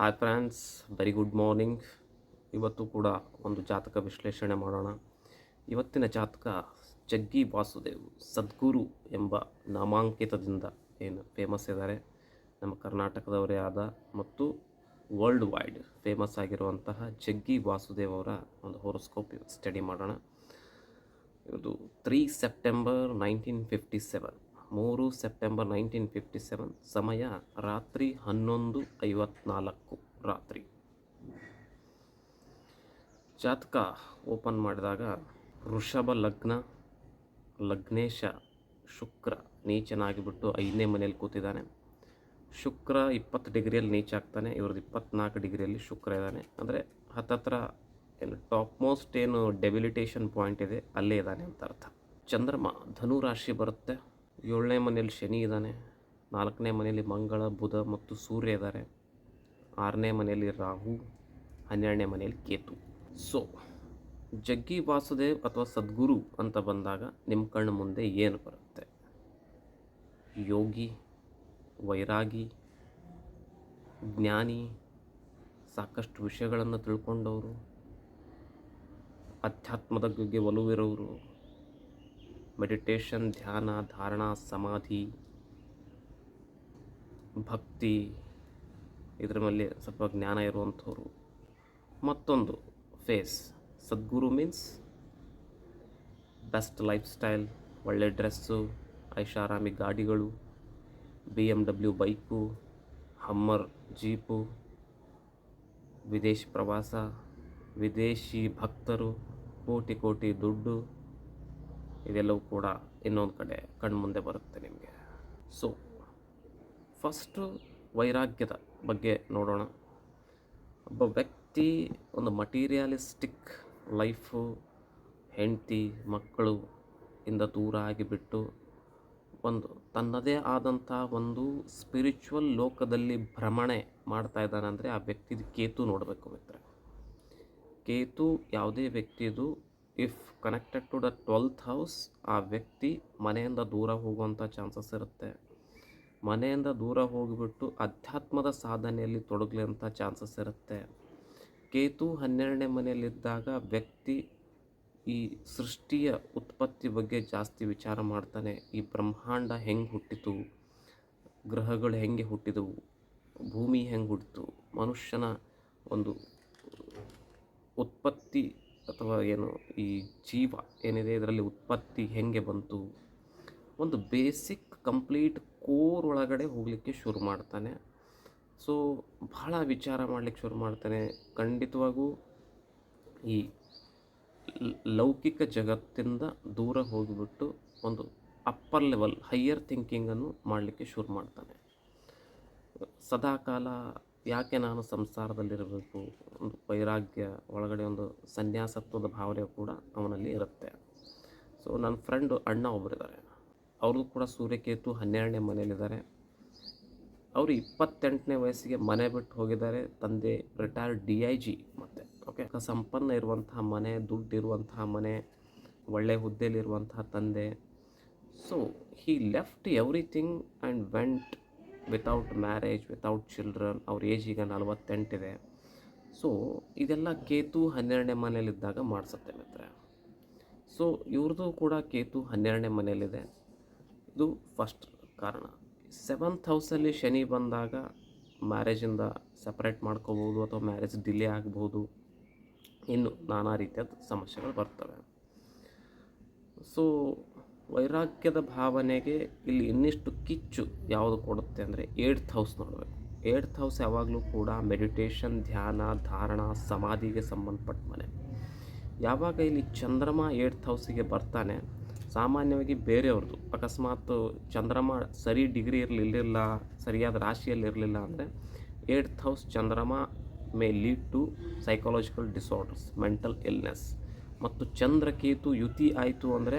Hi friends very good morning ಇವತ್ತು ಕೂಡ ಒಂದು ಜಾತಕ ವಿಶ್ಲೇಷಣೆ ಮಾಡೋಣ. ಇವತ್ತಿನ ಜಾತಕ ಜಗ್ಗಿ ವಾಸುದೇವ್, ಸದ್ಗುರು ಎಂಬ ನಾಮಾಂಕಿತದಿಂದ ಏನು ಫೇಮಸ್ ಇದ್ದಾರೆ. ನಮ್ಮ ಕರ್ನಾಟಕದವರೇ ಆದ ಮತ್ತು ವರ್ಲ್ಡ್ ವೈಡ್ ಫೇಮಸ್ ಆಗಿರುವಂತಹ ಜಗ್ಗಿ ವಾಸುದೇವ್ ಅವರ ಒಂದು ಹೊರಸ್ಕೋಪ್ ಸ್ಟಡಿ ಮಾಡೋಣ. ಇದು three September nineteen fifty seven ಮೂರು ಸೆಪ್ಟೆಂಬರ್ ನೈನ್ಟೀನ್ ಫಿಫ್ಟಿ ಸೆವೆನ್ ಸಮಯ ರಾತ್ರಿ ಹನ್ನೊಂದು ಐವತ್ನಾಲ್ಕು ರಾತ್ರಿ. ಜಾತಕ ಓಪನ್ ಮಾಡಿದಾಗ ವೃಷಭ ಲಗ್ನ, ಲಗ್ನೇಶ ಶುಕ್ರ ನೀಚನಾಗಿಬಿಟ್ಟು ಐದನೇ ಮನೆಯಲ್ಲಿ ಕೂತಿದ್ದಾನೆ. ಶುಕ್ರ ಇಪ್ಪತ್ತು ಡಿಗ್ರಿಯಲ್ಲಿ ನೀಚ ಆಗ್ತಾನೆ, ಇವ್ರದ್ದು ಇಪ್ಪತ್ನಾಲ್ಕು ಡಿಗ್ರಿಯಲ್ಲಿ ಶುಕ್ರ ಇದ್ದಾನೆ. ಅಂದರೆ ಹತ್ತತ್ರ ಏನು ಟಾಪ್ ಮೋಸ್ಟ್ ಏನು ಡೆಬಿಲಿಟೇಷನ್ ಪಾಯಿಂಟ್ ಇದೆ, ಅಲ್ಲೇ ಇದ್ದಾನೆ ಅಂತ ಅರ್ಥ. ಚಂದ್ರಮ ಧನು ರಾಶಿ ಬರುತ್ತೆ. ಏಳನೇ ಮನೆಯಲ್ಲಿ ಶನಿ ಇದ್ದಾನೆ. ನಾಲ್ಕನೇ ಮನೆಯಲ್ಲಿ ಮಂಗಳ, ಬುಧ ಮತ್ತು ಸೂರ್ಯ ಇದ್ದಾರೆ. ಆರನೇ ಮನೆಯಲ್ಲಿ ರಾಹು, ಹನ್ನೆರಡನೇ ಮನೆಯಲ್ಲಿ ಕೇತು. ಸೊ ಜಗ್ಗಿ ವಾಸುದೇವ್ ಅಥವಾ ಸದ್ಗುರು ಅಂತ ಬಂದಾಗ ನಿಮ್ಮ ಕಣ್ಣು ಮುಂದೆ ಏನು ಬರುತ್ತೆ? ಯೋಗಿ, ವೈರಾಗಿ, ಜ್ಞಾನಿ, ಸಾಕಷ್ಟು ವಿಷಯಗಳನ್ನು ತಿಳ್ಕೊಂಡವರು, ಅಧ್ಯಾತ್ಮದ ಬಗ್ಗೆ ಒಲವಿರೋರು ಮೆಡಿಟೇಷನ್ ಧ್ಯಾನ ಧಾರಣಾ ಸಮಾಧಿ ಭಕ್ತಿ ಇದರ ಮೇಲೆ ಸ್ವಲ್ಪ ಜ್ಞಾನ ಇರುವಂಥವ್ರು. ಮತ್ತೊಂದು phase Sadhguru means best life style ಒಳ್ಳೆ ಡ್ರೆಸ್ಸು ಐಷಾರಾಮಿ ಗಾಡಿಗಳು B M W bike hummer jeep ವಿದೇಶಿ ಪ್ರವಾಸ, ವಿದೇಶಿ ಭಕ್ತರು, ಕೋಟಿ ಕೋಟಿ ದುಡ್ಡು. ಇದೆಲ್ಲವೂ ಕೂಡ ಇನ್ನೊಂದು ಕಡೆ ಕಣ್ಮುಂದೆ ಬರುತ್ತೆ ನಿಮಗೆ. ಸೊ ಫಸ್ಟು ವೈರಾಗ್ಯದ ಬಗ್ಗೆ ನೋಡೋಣ. ಒಬ್ಬ ವ್ಯಕ್ತಿ, ಒಂದು ಮಟೀರಿಯಲಿಸ್ಟಿಕ್ ಲೈಫು ಹೆಂಡತಿ, ಮಕ್ಕಳು ಇಂದ ದೂರ ಆಗಿಬಿಟ್ಟು ಒಂದು ತನ್ನದೇ ಆದಂಥ ಒಂದು ಸ್ಪಿರಿಚುವಲ್ ಲೋಕದಲ್ಲಿ ಭ್ರಮಣೆ ಮಾಡ್ತಾ ಇದ್ದಾನೆ ಅಂದರೆ ಆ ವ್ಯಕ್ತಿದು ಕೇತು ನೋಡಬೇಕು ಮಿತ್ರ ಕೇತು ಯಾವುದೇ ವ್ಯಕ್ತಿದು if connected to the twelfth house ಆ ವ್ಯಕ್ತಿ ಮನೆಯಿಂದ ದೂರ ಹೋಗುವಂಥ ಚಾನ್ಸಸ್ ಇರುತ್ತೆ. ಮನೆಯಿಂದ ದೂರ ಹೋಗಿಬಿಟ್ಟು ಅಧ್ಯಾತ್ಮದ ಸಾಧನೆಯಲ್ಲಿ ತೊಡಗಲಿಂಥ ಚಾನ್ಸಸ್ ಇರುತ್ತೆ. ಕೇತು ಹನ್ನೆರಡನೇ ಮನೆಯಲ್ಲಿದ್ದಾಗ ವ್ಯಕ್ತಿ ಈ ಸೃಷ್ಟಿಯ ಉತ್ಪತ್ತಿ ಬಗ್ಗೆ ಜಾಸ್ತಿ ವಿಚಾರ ಮಾಡ್ತಾನೆ. ಈ ಬ್ರಹ್ಮಾಂಡ ಹೆಂಗೆ ಹುಟ್ಟಿತು? ಗ್ರಹಗಳು ಹೆಂಗೆ ಹುಟ್ಟಿದವು? ಭೂಮಿ ಹೆಂಗೆ ಹುಟ್ಟಿತು? ಮನುಷ್ಯನ ಒಂದು ಉತ್ಪತ್ತಿ ಅಥವಾ ಏನು ಈ ಜೀವ ಏನಿದೆ ಇದರಲ್ಲಿ ಉತ್ಪತ್ತಿ ಹೆಂಗೆ ಬಂತು? ಒಂದು ಬೇಸಿಕ್ ಕಂಪ್ಲೀಟ್ ಕೋರ್ ಒಳಗಡೆ ಹೋಗಲಿಕ್ಕೆ ಶುರು ಮಾಡ್ತಾನೆ. ಸೊ, ಬಹಳ ವಿಚಾರ ಮಾಡಲಿಕ್ಕೆ ಶುರು ಮಾಡ್ತಾನೆ. ಖಂಡಿತವಾಗೂ ಈ ಲೌಕಿಕ ಜಗತ್ತಿಂದ ದೂರ ಹೋಗಿಬಿಟ್ಟು ಒಂದು ಅಪ್ಪರ್ ಲೆವೆಲ್ ಹೈಯರ್ ಥಿಂಕಿಂಗನ್ನು ಮಾಡಲಿಕ್ಕೆ ಶುರು ಮಾಡ್ತಾನೆ. ಸದಾಕಾಲ ಯಾಕೆ ನಾನು ಸಂಸಾರದಲ್ಲಿರಬೇಕು? ಒಂದು ವೈರಾಗ್ಯ ಒಳಗಡೆ ಒಂದು ಸನ್ಯಾಸತ್ವದ ಭಾವನೆ ಕೂಡ ಅವನಲ್ಲಿ ಇರುತ್ತೆ. ಸೊ ನನ್ನ ಫ್ರೆಂಡು ಅಣ್ಣ ಒಬ್ಬರಿದ್ದಾರೆ ಅವ್ರದ್ದು ಕೂಡ ಸೂರ್ಯಕೇತು ಹನ್ನೆರಡನೇ ಮನೆಯಲ್ಲಿದ್ದಾರೆ. ಅವರು ಇಪ್ಪತ್ತೆಂಟನೇ ವಯಸ್ಸಿಗೆ ಮನೆ ಬಿಟ್ಟು ಹೋಗಿದ್ದಾರೆ. ತಂದೆ ರಿಟೈರ್ಡ್ ಡಿ ಐ ಜಿ ಮತ್ತೆ ಓಕೆ ಸಂಪನ್ನ ಇರುವಂತಹ ಮನೆ, ದುಡ್ಡು ಇರುವಂತಹ ಮನೆ, ಒಳ್ಳೆ ಹುದ್ದೆಯಲ್ಲಿರುವಂತಹ ತಂದೆ. So he left everything and went without marriage without children ಅವ್ರ ಏಜ್ ಈಗ ನಲವತ್ತೆಂಟಿದೆ. ಸೊ ಇದೆಲ್ಲ ಕೇತು ಹನ್ನೆರಡನೇ ಮನೆಯಲ್ಲಿದ್ದಾಗ ಮಾಡಿಸುತ್ತೆ ಮಿತ್ರ ಸೊ ಇವ್ರದ್ದು ಕೂಡ ಕೇತು ಹನ್ನೆರಡನೇ ಮನೆಯಲ್ಲಿದೆ. ಇದು ಫಸ್ಟ್ ಕಾರಣ. ಸೆವೆಂತ್ ಹೌಸಲ್ಲಿ ಶನಿ ಬಂದಾಗ ಮ್ಯಾರೇಜಿಂದ ಸಪ್ರೇಟ್ ಮಾಡ್ಕೋಬೋದು ಅಥವಾ ಮ್ಯಾರೇಜ್ ಡಿಲೇ ಆಗ್ಬೋದು ಇನ್ನು ನಾನಾ ರೀತಿಯಾದ ಸಮಸ್ಯೆಗಳು ಬರ್ತವೆ. ಸೊ ವೈರಾಗ್ಯದ ಭಾವನೆಗೆ ಇಲ್ಲಿ ಇನ್ನಿಷ್ಟು ಕಿಚ್ಚು ಯಾವುದು ಕೊಡುತ್ತೆ ಅಂದರೆ ಏಡ್ತ್ ಹೌಸ್ ನೋಡಬೇಕು. ಏಡ್ತ್ ಹೌಸ್ ಯಾವಾಗಲೂ ಕೂಡ ಮೆಡಿಟೇಷನ್, ಧ್ಯಾನ, ಧಾರಣ, ಸಮಾಧಿಗೆ ಸಂಬಂಧಪಟ್ಟ ಮನೆ. ಯಾವಾಗ ಇಲ್ಲಿ ಚಂದ್ರಮ ಏಡ್ತ್ ಹೌಸಿಗೆ ಬರ್ತಾನೆ, ಸಾಮಾನ್ಯವಾಗಿ ಬೇರೆಯವ್ರದ್ದು. ಅಕಸ್ಮಾತ್ ಚಂದ್ರಮ ಸರಿ ಡಿಗ್ರಿ ಇರಲಿಲ್ಲ, ಸರಿಯಾದ ರಾಶಿಯಲ್ಲಿ ಇರಲಿಲ್ಲ ಅಂದರೆ eighth house Chandrama may lead to psychological disorders, mental illness. ಮತ್ತು ಚಂದ್ರಕೇತು ಯುತಿ ಆಯಿತು ಅಂದರೆ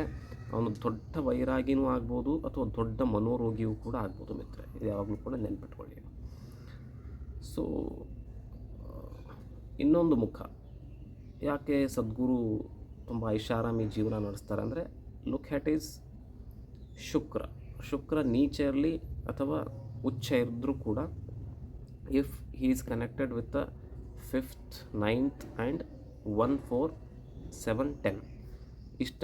ಅವನು ದೊಡ್ಡ ವೈರಾಗಿನೂ ಆಗ್ಬೋದು ಅಥವಾ ದೊಡ್ಡ ಮನೋರೋಗಿಯೂ ಕೂಡ ಆಗ್ಬೋದು ಮಿತ್ರ ಇದು ಯಾವಾಗಲೂ ಕೂಡ ನೆನ್ಪಿಟ್ಕೊಳ್ಳಿ. ಸೊ ಇನ್ನೊಂದು ಮುಖ. ಯಾಕೆ ಸದ್ಗುರು ತುಂಬ ಐಷಾರಾಮಿ ಜೀವನ ನಡೆಸ್ತಾರೆ ಅಂದರೆ look that is Shukra. Shukra ನೀಚ ಇರಲಿ ಅಥವಾ ಉಚ್ಚ ಇದ್ದರೂ ಕೂಡ if he is connected with the fifth ninth and one four seven ten ಇಷ್ಟ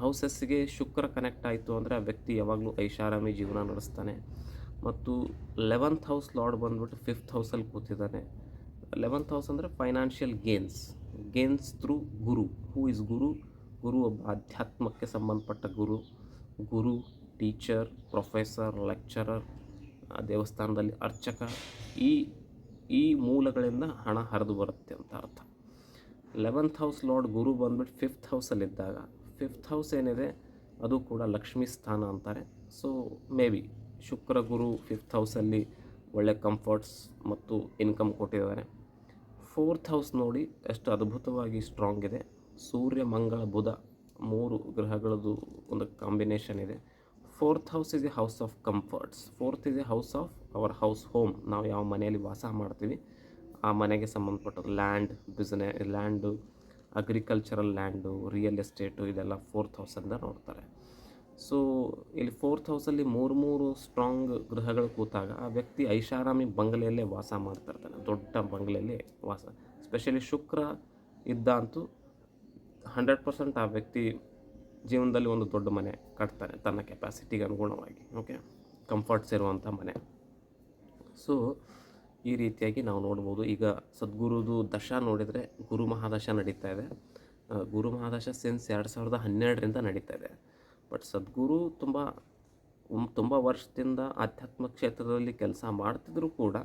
ಹೌಸಸ್ಸಿಗೆ ಶುಕ್ರ ಕನೆಕ್ಟ್ ಆಯಿತು ಅಂದರೆ ಆ ವ್ಯಕ್ತಿ ಯಾವಾಗಲೂ ಐಷಾರಾಮಿ ಜೀವನ ನಡೆಸ್ತಾನೆ. ಮತ್ತು ಲೆವೆಂತ್ ಹೌಸ್ ಲಾರ್ಡ್ ಬಂದ್ಬಿಟ್ಟು ಫಿಫ್ತ್ ಹೌಸಲ್ಲಿ ಕೂತಿದ್ದಾನೆ. ಲೆವೆಂತ್ ಹೌಸ್ ಅಂದರೆ financial gains gains through Guru. Who is Guru? Guru ಒಬ್ಬ ಆಧ್ಯಾತ್ಮಕ್ಕೆ ಸಂಬಂಧಪಟ್ಟ Guru. Guru teacher professor lecturer ದೇವಸ್ಥಾನದಲ್ಲಿ ಅರ್ಚಕ. ಈ ಈ ಮೂಲಗಳಿಂದ ಹಣ ಹರಿದು ಬರುತ್ತೆ ಅಂತ ಅರ್ಥ. ಲೆವೆಂತ್ ಹೌಸ್ ಲಾರ್ಡ್ ಗುರು ಬಂದ್ಬಿಟ್ಟು ಫಿಫ್ತ್ ಹೌಸಲ್ಲಿದ್ದಾಗ ಫಿಫ್ತ್ ಹೌಸ್ ಏನಿದೆ, ಅದು ಕೂಡ ಲಕ್ಷ್ಮಿ ಸ್ಥಾನ ಅಂತಾರೆ. So may be Shukra Guru fifth ಹೌಸಲ್ಲಿ ಒಳ್ಳೆ ಕಂಫರ್ಟ್ಸ್ ಮತ್ತು ಇನ್ಕಮ್ ಕೊಟ್ಟಿದ್ದಾರೆ. ಫೋರ್ತ್ ಹೌಸ್ ನೋಡಿ ಎಷ್ಟು ಅದ್ಭುತವಾಗಿ ಸ್ಟ್ರಾಂಗ್ ಇದೆ. ಸೂರ್ಯ, ಮಂಗಳ, ಬುಧ ಮೂರು ಗ್ರಹಗಳದ್ದು ಒಂದು ಕಾಂಬಿನೇಷನ್ ಇದೆ. Fourth house is a house of comforts fourth is a house of our house home ನಾವು ಯಾವ ಮನೆಯಲ್ಲಿ ವಾಸ ಮಾಡ್ತೀವಿ, ಆ ಮನೆಗೆ ಸಂಬಂಧಪಟ್ಟ land ಬಿಸ್ನೆ land agricultural land real estate ಇದೆಲ್ಲ ಫೋರ್ತ್ ಹೌಸಂದ ನೋಡ್ತಾರೆ. ಸೊ ಇಲ್ಲಿ ಫೋರ್ತ್ ಹೌಸಲ್ಲಿ ಮೂರು ಮೂರು ಸ್ಟ್ರಾಂಗ್ ಗೃಹಗಳು ಕೂತಾಗ ಆ ವ್ಯಕ್ತಿ ಐಷಾರಾಮಿ ಬಂಗಲೆಯಲ್ಲೇ ವಾಸ ಮಾಡ್ತಿರ್ತಾನೆ ದೊಡ್ಡ ಬಂಗಲೆಯಲ್ಲಿ ವಾಸ. ಸ್ಪೆಷಲಿ ಶುಕ್ರ ಇದ್ದ ಅಂತೂ ಹಂಡ್ರೆಡ್ ಪರ್ಸೆಂಟ್ ಆ ವ್ಯಕ್ತಿ ಜೀವನದಲ್ಲಿ ಒಂದು ದೊಡ್ಡ ಮನೆ ಕಟ್ತಾನೆ ತನ್ನ ಕೆಪಾಸಿಟಿಗೆ ಅನುಗುಣವಾಗಿ ಓಕೆ ಕಂಫರ್ಟ್ಸ್ ಇರುವಂಥ ಮನೆ. ಸೊ ಈ ರೀತಿಯಾಗಿ ನಾವು ನೋಡ್ಬೋದು. ಈಗ ಸದ್ಗುರುದು ದಶ ನೋಡಿದರೆ ಗುರು ಮಹಾದಶ ನಡೀತಾ ಇದೆ. ಗುರು ಮಹಾದಶ ಸೆನ್ಸ್ ಎರಡು ಸಾವಿರದ ಹನ್ನೆರಡರಿಂದ ನಡೀತಾ ಇದೆ. ಬಟ್ ಸದ್ಗುರು ತುಂಬ ತುಂಬ ವರ್ಷದಿಂದ ಆಧ್ಯಾತ್ಮ ಕ್ಷೇತ್ರದಲ್ಲಿ ಕೆಲಸ ಮಾಡ್ತಿದ್ರು ಕೂಡ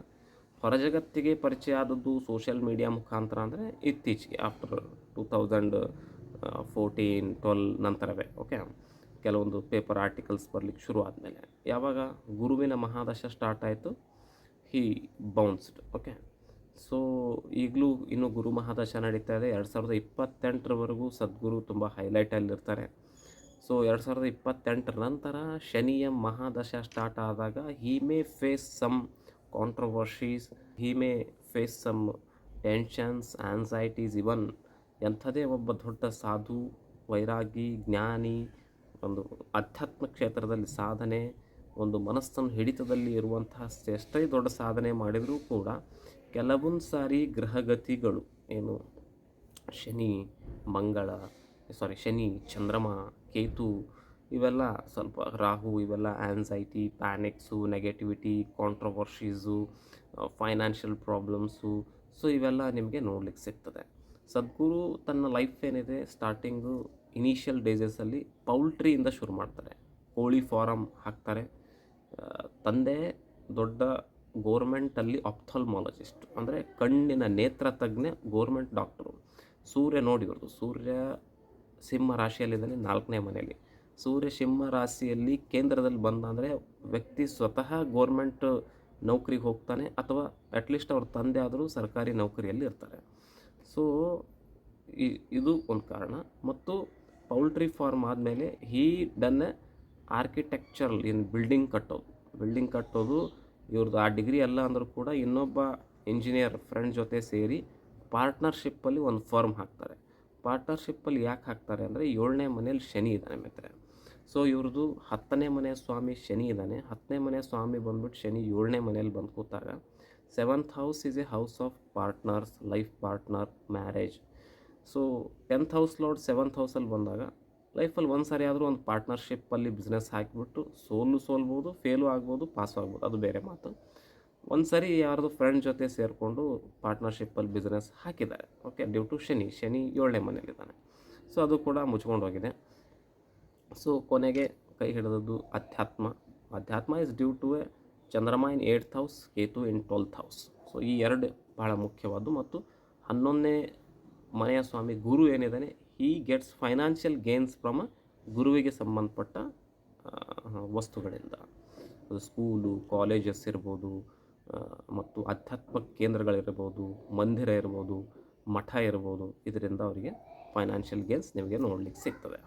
ಹೊರ ಜಗತ್ತಿಗೆ ಪರಿಚಯ ಆದದ್ದು ಸೋಷಿಯಲ್ ಮೀಡಿಯಾ ಮುಖಾಂತರ ಅಂದರೆ ಇತ್ತೀಚೆಗೆ after two thousand fourteen twelve ನಂತರವೇ ಓಕೆ ಕೆಲವೊಂದು ಪೇಪರ್ ಆರ್ಟಿಕಲ್ಸ್ ಬರಲಿಕ್ಕೆ ಶುರು ಆದಮೇಲೆ ಯಾವಾಗ ಗುರುವಿನ ಮಹಾದಶ ಸ್ಟಾರ್ಟ್ ಆಯಿತು? ಹಿ ಬೌನ್ಸ್ಡ್ ಓಕೆ ಸೊ ಈಗಲೂ ಇನ್ನು ಗುರು ಮಹಾದಶ ನಡೀತಾ ಇದೆ. ಎರಡು ಸಾವಿರದ ಇಪ್ಪತ್ತೆಂಟರವರೆಗೂ ಸದ್ಗುರು ತುಂಬ ಹೈಲೈಟಲ್ಲಿರ್ತಾರೆ ಸೊ ಎರಡು ಸಾವಿರದ ಇಪ್ಪತ್ತೆಂಟರ ನಂತರ ಶನಿಯ ಮಹಾದಶ ಸ್ಟಾರ್ಟ್ ಆದಾಗ he may face some controversies he may face some tensions anxieties even ಎಂಥದೇ ಒಬ್ಬ ದೊಡ್ಡ ಸಾಧು, ವೈರಾಗಿ, ಜ್ಞಾನಿ, ಒಂದು ಅಧ್ಯಾತ್ಮ ಕ್ಷೇತ್ರದಲ್ಲಿ ಸಾಧನೆ ಒಂದು ಮನಸ್ಸನ್ನು ಹಿಡಿತದಲ್ಲಿ ಇರುವಂತಹ ಎಷ್ಟೇ ದೊಡ್ಡ ಸಾಧನೆ ಮಾಡಿದರೂ ಕೂಡ ಕೆಲವೊಂದು ಸಾರಿ ಗ್ರಹಗತಿಗಳು ಏನು ಶನಿ, ಮಂಗಳ ಸಾರಿ ಶನಿ, ಚಂದ್ರಮ, ಕೇತು ಇವೆಲ್ಲ ಸ್ವಲ್ಪ ರಾಹು ಇವೆಲ್ಲ anxiety panics negativity controversies financial problems so ಇವೆಲ್ಲ ನಿಮಗೆ ನೋಡ್ಲಿಕ್ಕೆ ಸಿಗ್ತದೆ. ಸದ್ಗುರು ತನ್ನ ಲೈಫ್ ಏನಿದೆ ಸ್ಟಾರ್ಟಿಂಗು ಇನಿಷಿಯಲ್ ಡೇಸಸಲ್ಲಿ ಪೌಲ್ಟ್ರಿಯಿಂದ ಶುರು ಮಾಡ್ತಾರೆ. ಕೋಳಿ ಫಾರಮ್ ಹಾಕ್ತಾರೆ. ತಂದೆ ದೊಡ್ಡ ಗೋರ್ಮೆಂಟಲ್ಲಿ ಆಪ್ಥಾಲ್ಮಾಲಜಿಸ್ಟ್ ಅಂದರೆ ಕಣ್ಣಿನ ನೇತ್ರ ತಜ್ಞೆ, ಗೋರ್ಮೆಂಟ್ ಡಾಕ್ಟ್ರು ಸೂರ್ಯ ನೋಡಿ ಇವ್ರದ್ದು ಸೂರ್ಯ ಸಿಂಹ ರಾಶಿಯಲ್ಲಿದ್ದಾನೆ ನಾಲ್ಕನೇ ಮನೆಯಲ್ಲಿ. ಸೂರ್ಯ ಸಿಂಹ ರಾಶಿಯಲ್ಲಿ ಕೇಂದ್ರದಲ್ಲಿ ಬಂದ ಅಂದರೆ ವ್ಯಕ್ತಿ ಸ್ವತಃ ಗೋರ್ಮೆಂಟ್ ನೌಕರಿಗೆ ಹೋಗ್ತಾನೆ ಅಥವಾ ಅಟ್ಲೀಸ್ಟ್ ಅವ್ರ ತಂದೆ ಆದರೂ ಸರ್ಕಾರಿ ನೌಕರಿಯಲ್ಲಿ ಇರ್ತಾರೆ. ಸೊ ಇದು ಒಂದು ಕಾರಣ. ಮತ್ತು ಪೌಲ್ಟ್ರಿ ಫಾರ್ಮ್ ಆದಮೇಲೆ he done architectural in building ಕಟ್ಟೋದು. ಬಿಲ್ಡಿಂಗ್ ಕಟ್ಟೋದು ಇವ್ರದ್ದು ಆ ಡಿಗ್ರಿ ಅಲ್ಲ ಅಂದರೂ ಕೂಡ ಇನ್ನೊಬ್ಬ ಇಂಜಿನಿಯರ್ ಫ್ರೆಂಡ್ ಜೊತೆ ಸೇರಿ ಪಾರ್ಟ್ನರ್ಶಿಪ್ಪಲ್ಲಿ ಒಂದು ಫರ್ಮ್ ಹಾಕ್ತಾರೆ. ಪಾರ್ಟ್ನರ್ಶಿಪ್ಪಲ್ಲಿ ಯಾಕೆ ಹಾಕ್ತಾರೆ ಅಂದರೆ ಏಳನೇ ಮನೇಲಿ ಶನಿ ಇದ್ದಾನೆ ಮಿತ್ರ ಸೊ ಇವ್ರದ್ದು ಹತ್ತನೇ ಮನೆ ಸ್ವಾಮಿ ಶನಿ ಇದ್ದಾನೆ. ಹತ್ತನೇ ಮನೆ ಸ್ವಾಮಿ ಬಂದ್ಬಿಟ್ಟು ಶನಿ ಏಳನೇ ಮನೆಯಲ್ಲಿ ಬಂದು ಕೂತಾಗ seventh house is a house of partners life partner marriage so tenth house lord seventh ಹೌಸಲ್ಲಿ ಬಂದಾಗ ಲೈಫಲ್ಲಿ ಒಂದು ಸಾರಿ ಆದರೂ ಒಂದು ಪಾರ್ಟ್ನರ್ಶಿಪ್ಪಲ್ಲಿ ಬಿಸ್ನೆಸ್ ಹಾಕಿಬಿಟ್ಟು ಸೋಲು ಸೋಲ್ಬೋದು, ಫೇಲು ಆಗ್ಬೋದು, ಪಾಸು ಆಗ್ಬೋದು, ಅದು ಬೇರೆ ಮಾತು. ಒಂದು ಸರಿ ಯಾರ್ದು ಫ್ರೆಂಡ್ ಜೊತೆ ಸೇರಿಕೊಂಡು ಪಾರ್ಟ್ನರ್ಶಿಪ್ಪಲ್ಲಿ ಬಿಸ್ನೆಸ್ ಹಾಕಿದ್ದಾರೆ. Okay due to Shani Shani ಏಳನೇ ಮನೇಲಿದ್ದಾನೆ ಸೊ ಅದು ಕೂಡ ಮುಚ್ಕೊಂಡು ಹೋಗಿದೆ. ಸೊ ಕೊನೆಗೆ ಕೈ ಹಿಡಿದದ್ದು ಅಧ್ಯಾತ್ಮ. ಅಧ್ಯಾತ್ಮ is due to a Chandrama in eight house Ketu in twelfth house so ಈ ಎರಡು ಬಹಳ ಮುಖ್ಯವಾದ್ದು. ಮತ್ತು ಹನ್ನೊಂದನೇ ಮನೆಯ ಸ್ವಾಮಿ ಗುರು ಏನಿದ್ದಾನೆ he gets financial gains from ಗುರುವಿಗೆ ಸಂಬಂಧಪಟ್ಟ ವಸ್ತುಗಳಿಂದ. ಅದು ಸ್ಕೂಲು ಕಾಲೇಜಸ್ ಇರ್ಬೋದು ಮತ್ತು ಅಧ್ಯಾತ್ಮ ಕೇಂದ್ರಗಳಿರ್ಬೋದು, ಮಂದಿರ ಇರ್ಬೋದು, ಮಠ ಇರ್ಬೋದು, ಇದರಿಂದ ಅವರಿಗೆ ಫೈನಾನ್ಷಿಯಲ್ ಗೇನ್ಸ್ ನಿಮಗೆ ನೋಡಲಿಕ್ಕೆ ಸಿಗ್ತದೆ.